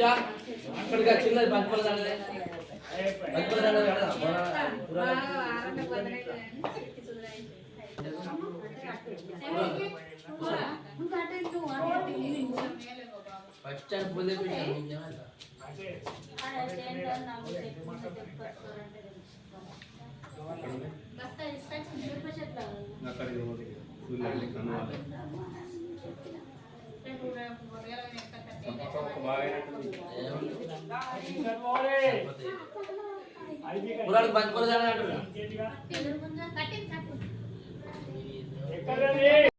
ఇచ్చా ఇక్కడికి చిన్నది దండ. ఫస్ట్ టైం పూలే అక్కడికి పోతే సూర్యుడు కనువాలి ఒక బాగా పురాడు బంద్ దండ ఎక్కడ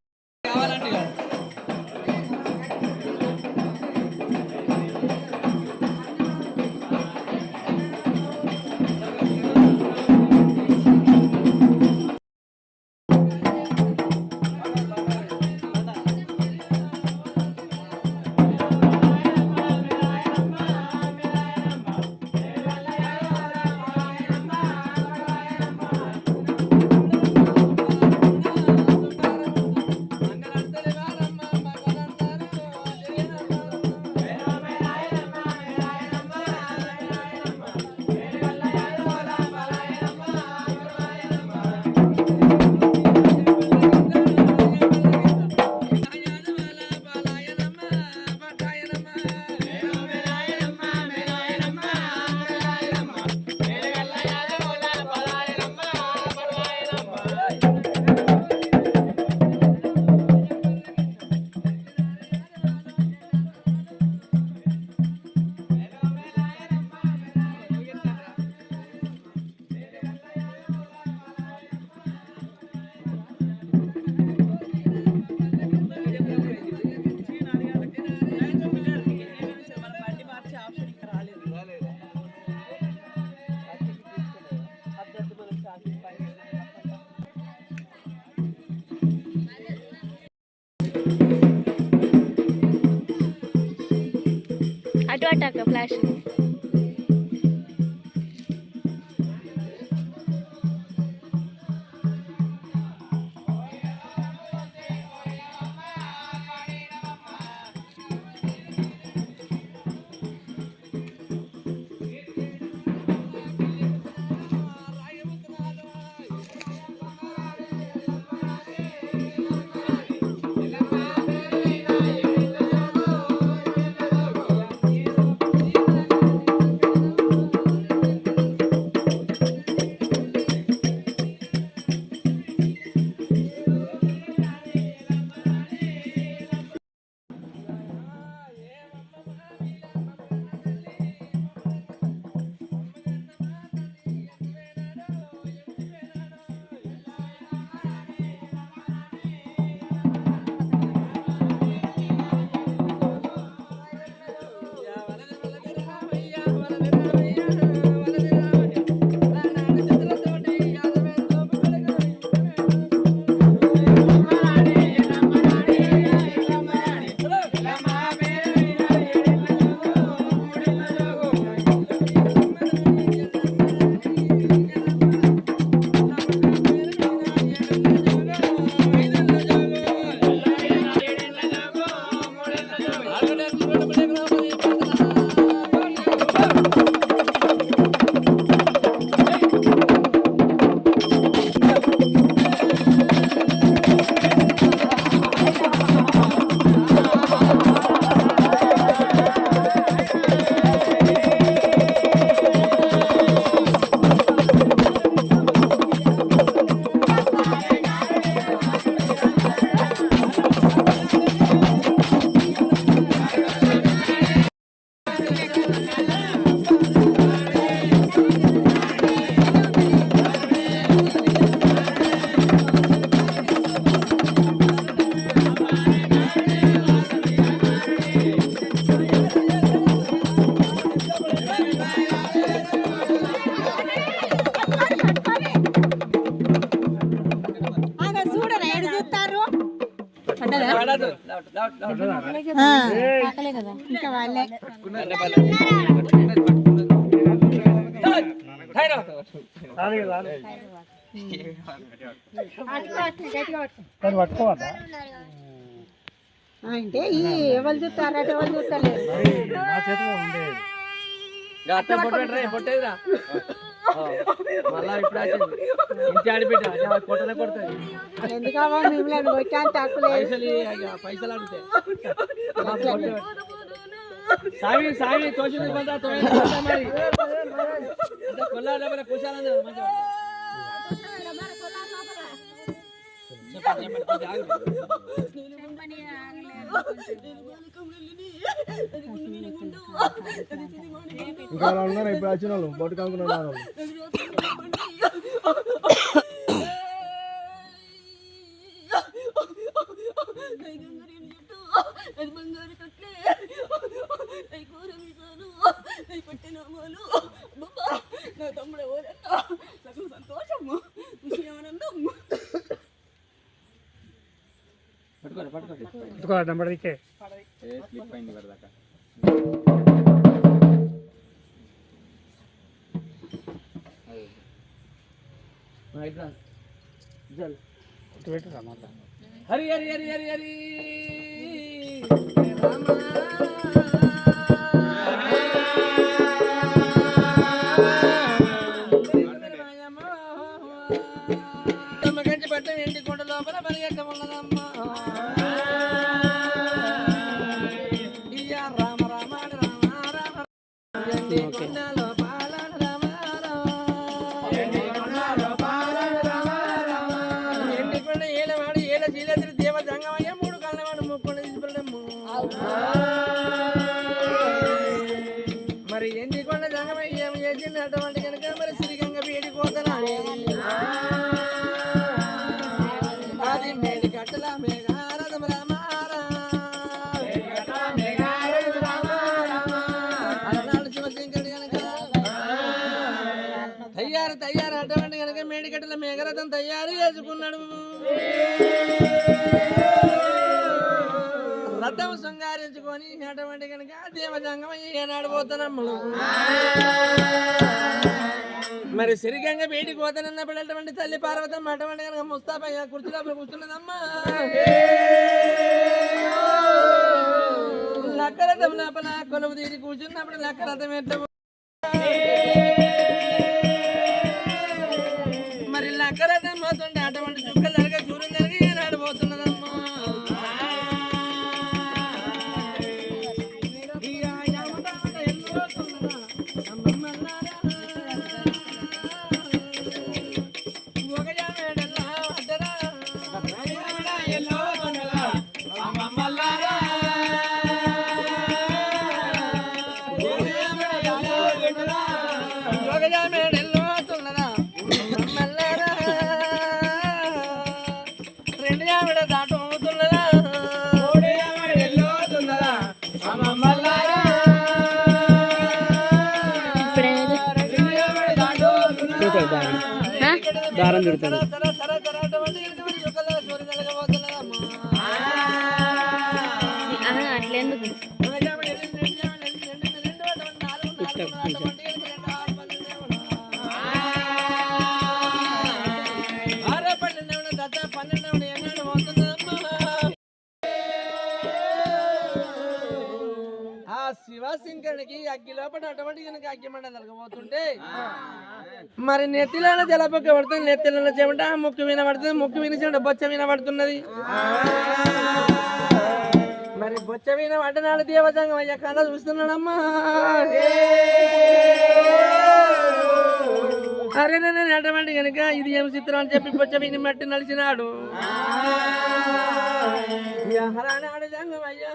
అటు అటాక ఫ్లాష్ దాన్ని పట్టుకోవద్దా అంటే ఈ ఎవరు చూస్తారు? అటు ఎవరు పొట్టేదిరా మళ్ళా ఇప్పుడు ఇంటి ఆడిపెట్ట కొట్టనే కొడుతుంది ఎందుకమ్మా మిమ్మల్ని లేదు. పైసలు పైసలు. సావి సావి తోచింది కొంత మరి. కొల్లాడ మంచిగా ఇంకా ఉన్నారు ఇప్పుడు వచ్చిన వాళ్ళు బొట్టు కనుక్కున్నారు బంగారు కట్లే కూర మీసాలు అవి పట్టినామాలు నా తమ్ముడు ఎవరన్నా? సంతోషము. ఆనందం స్లిప్ అయింది ఇట్రా. జల్. హరి హరి హరి హరి హరి కంచి రథం శృంగారించుకొని అటువంటి కనుక దేవజంగం ఏనాడు పోతానమ్మలు మరి సిరిగంగా బయటికి పోతానన్నప్పుడు అటువంటి తల్లి పార్వతమ్మ అటువంటి కనుక ముస్తాపయ్య కుర్చీలో కూర్చున్నదమ్మా. లక్కరథం లోపల కొలువు తీరి కూర్చున్నప్పుడు లక్కరథం ఎట్ట మరి లక్కరథం పోతుండే தாரம் கொடுத்தாங்க కనుక మరి నెత్తిలో జలపక్క పడుతుంది నెత్తిలో చెమట ముక్కు వినబడుతుంది ముక్కు విని చెమట బొచ్చ వినబడుతున్నది. మరి బొచ్చ విన పడ్డనాడు దేవతంగం అయ్యా కథ చూస్తున్నాడమ్మా. అరే నేను అటువంటి కనుక ఇది ఏం చిత్రం అని చెప్పి బొచ్చ విని మట్టి నడిచినాడు అయ్యా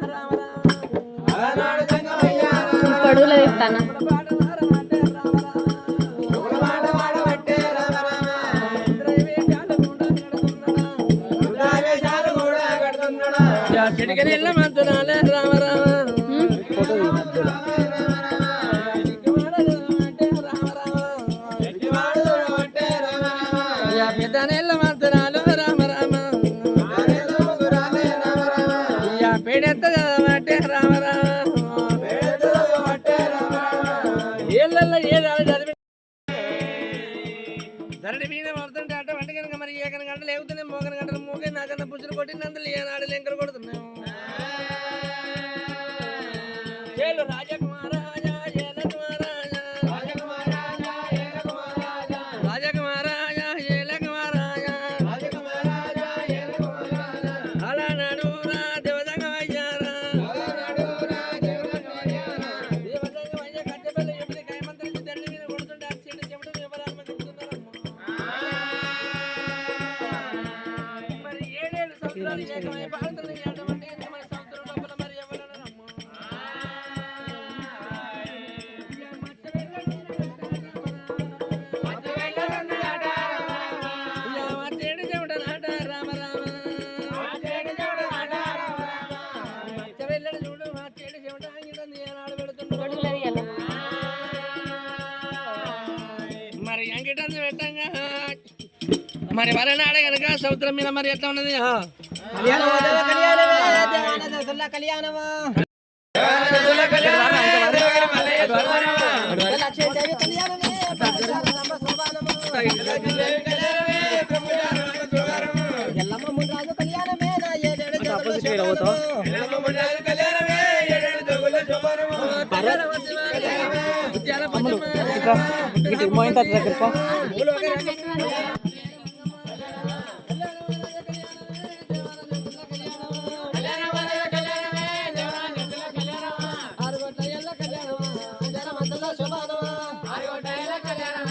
రామ రామ పొడుగులో చెప్తాను రామ నందులు ఏనాడు లెంకలు కొడుతున్నాము మరి వరనాడ కనుక సముద్రం మీద మరి ఎట్లా ఉన్నది? ఆ. கல்யாணம்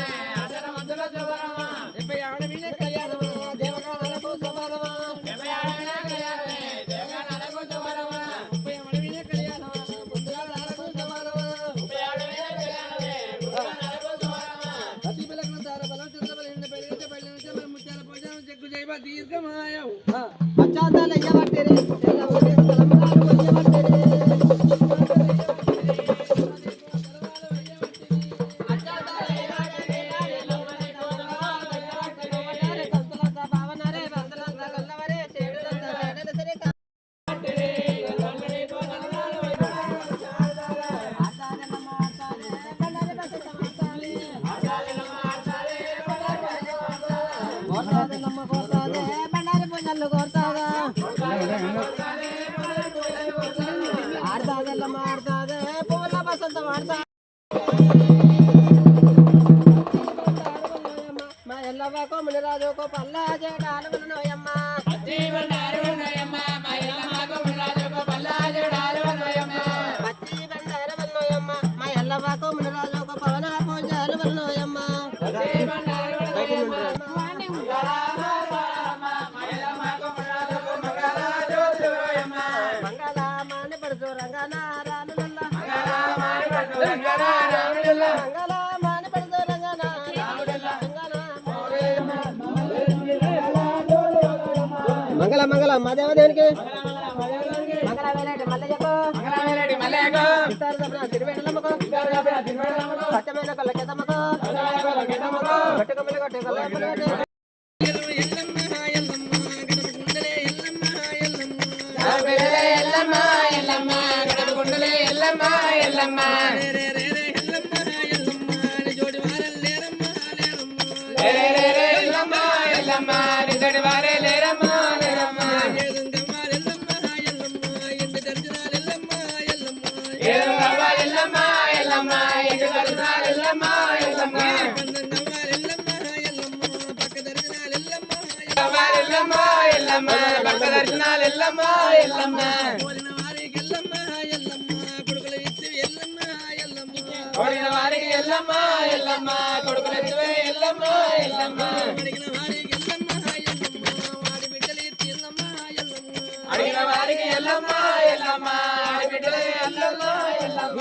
తిరువేణలమ్మకు సత్యమైన కళ్ళ కెదమ్మకు ఎల్లమ్మ ఎల్లమ్మ ఎల్లమ్మ ఎల్లమ్మ ఎల్లమ్మ ఎల్లమ్మ పందంగమ్మ ఎల్లమ్మ ఎల్లమ్మ పక్క దర్శనాలు ఎల్లమ్మ కోరిన వారికి ఎల్లమ్మ ఎల్లమ్మ కొడుకుల ఇచ్చి ఎల్లమ్మ ఎల్లమ్మ అడిగిన వారికి ఎల్లమ్మ ఎల్లమ్మ వాడి ఎల్లమ్మ ఎల్లమ్మ.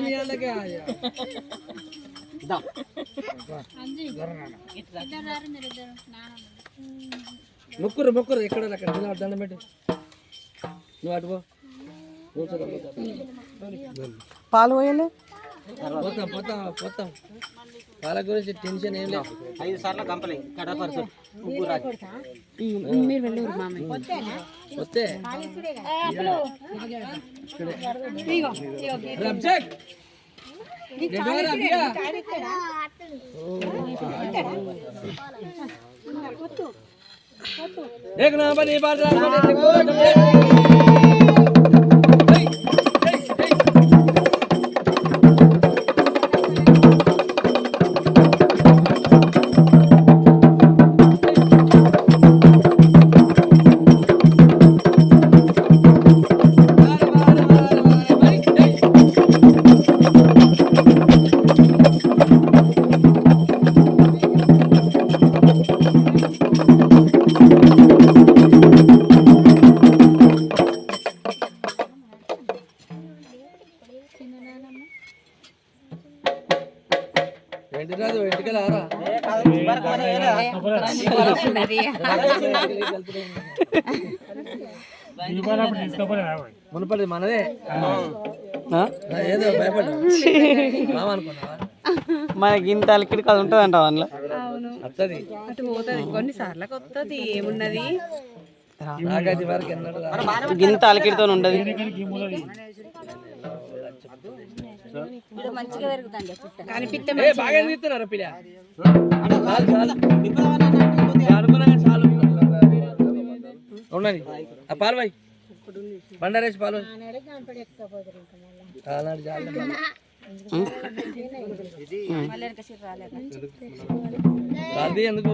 నీ వాళ్ళకే. ముక్కురు ముక్కురు ఎక్కడ అక్కడ? దండం పెట్టు. నువ్వు అటు. పాలు పోయలే? పోతాం పోతాం పోతాం. వాళ్ళ గురించి టెన్షన్ ఏం లేదు. ఐదు సార్లు కంపలే కడపరుచు మీరు వెళ్ళారు మామయ్య వస్తే. ఎటువా రబ్జా? మునపడి మనదే. ఆ? ఏదో భయపడ్డా మామ అనుకున్నావా? మనకి ఇంత అలికిడికి అది ఉంటుంది అంట అందులో? వస్తుంది అటు పోతుంది వస్తుంది ఏమున్నది. గింత అలికిడితో ఉండదు. మంచిగా పెరుగుతుంది కానీ పిట్ట ఏ బాగా తీస్తున్నారు పిల్ల ఉండండి. ఆ పాలు బండారేసి అది ఎందుకు